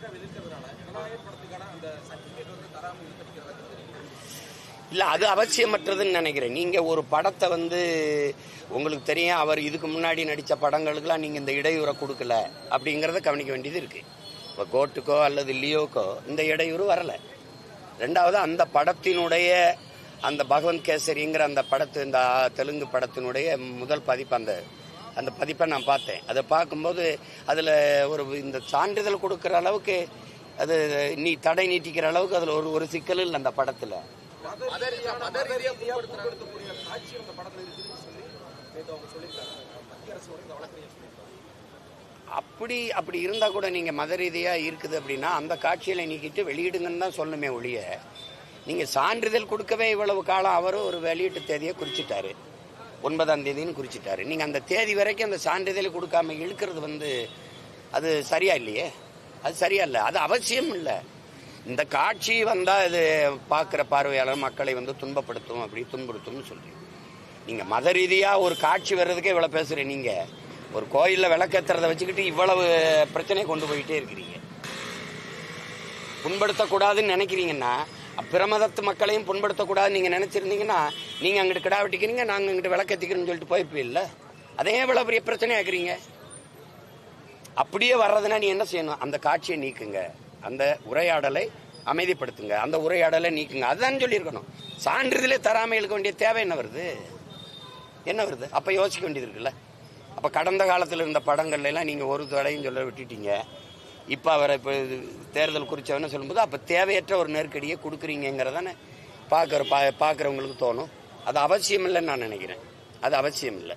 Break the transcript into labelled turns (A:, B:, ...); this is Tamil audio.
A: பாஜக ஜனநாயக படத்துக்கான அந்த சர்டிபிகேட் வந்து தராமல்
B: அது அவசியமற்றதுன்னு நினைக்கிறேன். நீங்கள் ஒரு படத்தை வந்து உங்களுக்கு தெரியும் அவர் இதுக்கு முன்னாடி நடித்த படங்களுக்கெல்லாம் நீங்கள் இந்த இடையூறை கொடுக்கல அப்படிங்கிறத கவனிக்க வேண்டியது இருக்குது இப்போ கோட்டுக்கோ அல்லது லியோக்கோ இந்த இடையூறு வரலை. ரெண்டாவது அந்த படத்தினுடைய அந்த பகவந்த் கேசரிங்கிற அந்த படத்து இந்த தெலுங்கு படத்தினுடைய முதல் பதிப்பு அந்த அந்த பதிப்பை நான் பார்த்தேன். அதை பார்க்கும்போது அதில் ஒரு இந்த சான்றிதழ் கொடுக்குற அளவுக்கு அது நீ தடை நீட்டிக்கிற அளவுக்கு அதில் ஒரு ஒரு சிக்கல் இல்லை அந்த படத்தில். அப்படி அப்படி இருந்தா கூட நீங்க மத ரீதியா இருக்குது அப்படின்னா அந்த காட்சியில் நீக்கிட்டு வெளியிடுங்கன்னு தான் சொல்லணுமே ஒழிய நீங்க சான்றிதழ் கொடுக்கவே இவ்வளவு காலம் அவரும் ஒரு வெளியீட்டு தேதியை குறிச்சிட்டாரு. ஒன்பதாம் தேதின்னு குறிச்சிட்டாரு. நீங்க அந்த தேதி வரைக்கும் அந்த சான்றிதழ் கொடுக்காம இழுக்கிறது வந்து அது சரியா இல்லையே? அது சரியா இல்லை. அது அவசியம் இல்லை. இந்த காட்சி வந்தா இது பார்க்குற பார்வையாளர் மக்களை வந்து துன்பப்படுத்தும் அப்படி துன்புறுத்தும்னு சொல்றீங்க. நீங்க மத ரீதியா ஒரு காட்சி வர்றதுக்கே இவ்வளவு பேசுறீங்க நீங்க. ஒரு கோயில்ல விளக்கேத்துறத வச்சுக்கிட்டு இவ்வளவு பிரச்சனையை கொண்டு போயிட்டே இருக்கிறீங்க. புண்படுத்தக்கூடாதுன்னு நினைக்கிறீங்கன்னா பிரமதத்து மக்களையும் புண்படுத்தக்கூடாதுன்னு நீங்க நினைச்சிருந்தீங்கன்னா நீங்க அங்கிட்டு கிடா வெட்டிக்கிறீங்க நாங்க அங்கிட்டு விளக்கேத்திக்கிறோம்னு சொல்லிட்டு போயிருப்பீல்ல அதே இவ்வளோ பெரிய பிரச்சனை இருக்கிறீங்க. அப்படியே வர்றதுன்னா நீ என்ன செய்யணும்? அந்த காட்சியை நீக்குங்க. அந்த உரையாடலை அமைதிப்படுத்துங்க. அந்த உரையாடலை நீக்குங்க. அதுதான் சொல்லியிருக்கணும். சான்றிதழே தராமல் இழுக்க வேண்டிய தேவை என்ன வருது? என்ன வருது? அப்போ யோசிக்க வேண்டியது இருக்குல்ல. அப்போ கடந்த காலத்தில் இருந்த படங்கள்லாம் நீங்கள் ஒரு தடையும் சொல்ல விட்டுட்டீங்க. இப்போ அவரை இப்போ தேர்தல் குறிச்சவன சொல்லும்போது அப்போ தேவையற்ற ஒரு நெருக்கடியை கொடுக்குறீங்கிறதானே பார்க்குற பா பார்க்குறவங்களுக்கு தோணும். அது அவசியம் இல்லைன்னு நான் நினைக்கிறேன். அது அவசியம் இல்லை.